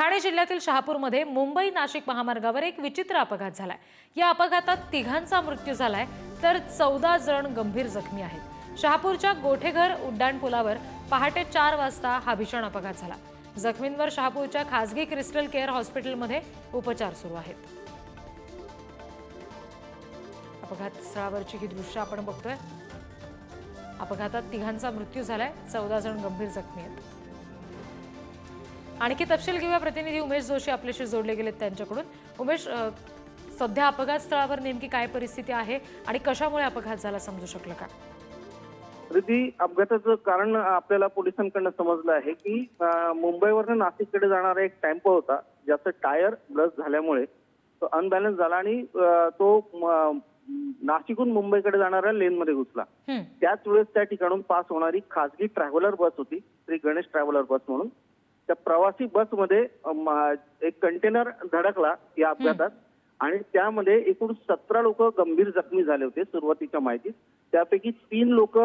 ठाणे जिल्ह्यातील शहापूरमध्ये मुंबई नाशिक महामार्गावर एक विचित्र अपघात झालाय. या अपघातात तिघांचा मृत्यू झालाय तर चौदा जण गंभीर जखमी आहेत. शहापूरच्या गोठेघर उड्डाणपुलावर पहाटे चार वाजता हा भीषण अपघात झाला. जखमींवर शहापूरच्या खासगी क्रिस्टल केअर हॉस्पिटलमध्ये उपचार सुरू आहेत. अपघात स्थळावरची ही दृश्य आपण बघतोय. अपघातात तिघांचा मृत्यू झालाय चौदा जण गंभीर जखमी आहेत. आणखी तपशील घेऊया. प्रतिनिधी उमेश जोशी आपल्याशी जोडले गेलेत त्यांच्याकडून. उमेश सध्या अपघात स्थळावर नेमकी काय परिस्थिती आहे आणि कशामुळे अपघात झाला समजू शकलं का? प्रीती अपघाताचं कारण आपल्याला पोलिसांकडनं समजलं आहे की मुंबईवरनं नाशिककडे जाणारा एक टेम्पो होता ज्याचं टायर ब्लस झाल्यामुळे तो अनबॅलन्स झाला आणि तो नाशिकहून मुंबईकडे जाणाऱ्या लेनमध्ये घुसला. त्याच वेळेस त्या ठिकाणून पास होणारी खासगी ट्रॅव्हलर बस होती श्री गणेश ट्रॅव्हलर बस म्हणून. त्या प्रवासी बसमध्ये एक कंटेनर धडकला या अपघातात. आणि त्यामध्ये एकूण सतरा लोक गंभीर जखमी झाले होते सुरुवातीच्या माहितीत. त्यापैकी तीन लोक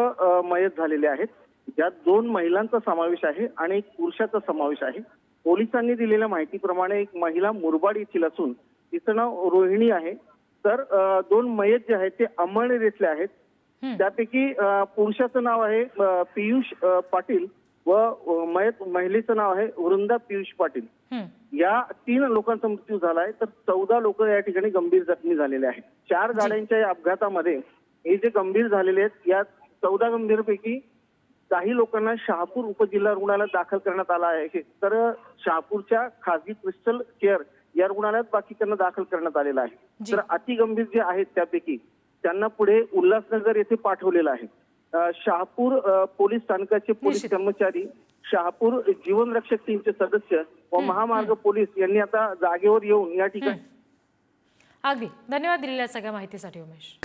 मयत झालेले आहेत. ज्यात दोन महिलांचा समावेश आहे आणि एक पुरुषाचा समावेश आहे. पोलिसांनी दिलेल्या माहितीप्रमाणे एक महिला मुरबाड येथील असून तिचं नाव रोहिणी आहे. तर दोन मयत जे आहेत ते अमळनेर आहेत. त्यापैकी पुरुषाचं नाव आहे पियुष पाटील. व मयत महिलेचं नाव आहे वृंदा पियुष पाटील. या तीन लोकांचा मृत्यू झालाय तर चौदा लोक या ठिकाणी गंभीर जखमी झालेले आहेत. चार गाड्यांच्या या अपघातामध्ये हे जे गंभीर झालेले आहेत या चौदा गंभीरपैकी काही लोकांना शहापूर उपजिल्हा रुग्णालयात दाखल करण्यात आला आहे. तर शहापूरच्या खासगी क्रिस्टल केअर या रुग्णालयात बाकीच्यांना दाखल करण्यात आलेलं आहे. तर अतिगंभीर जे आहेत त्यापैकी त्यांना पुढे उल्हासनगर येथे पाठवलेलं आहे. शहापूर पोलीस स्थानकाचे पोलीस. कर्मचारी शहापूर जीवन रक्षक टीमचे सदस्य व महामार्ग पोलीस यांनी आता जागेवर येऊन या ठिकाणी अगदी. धन्यवाद दिलेल्या सगळ्या माहितीसाठी उमेश.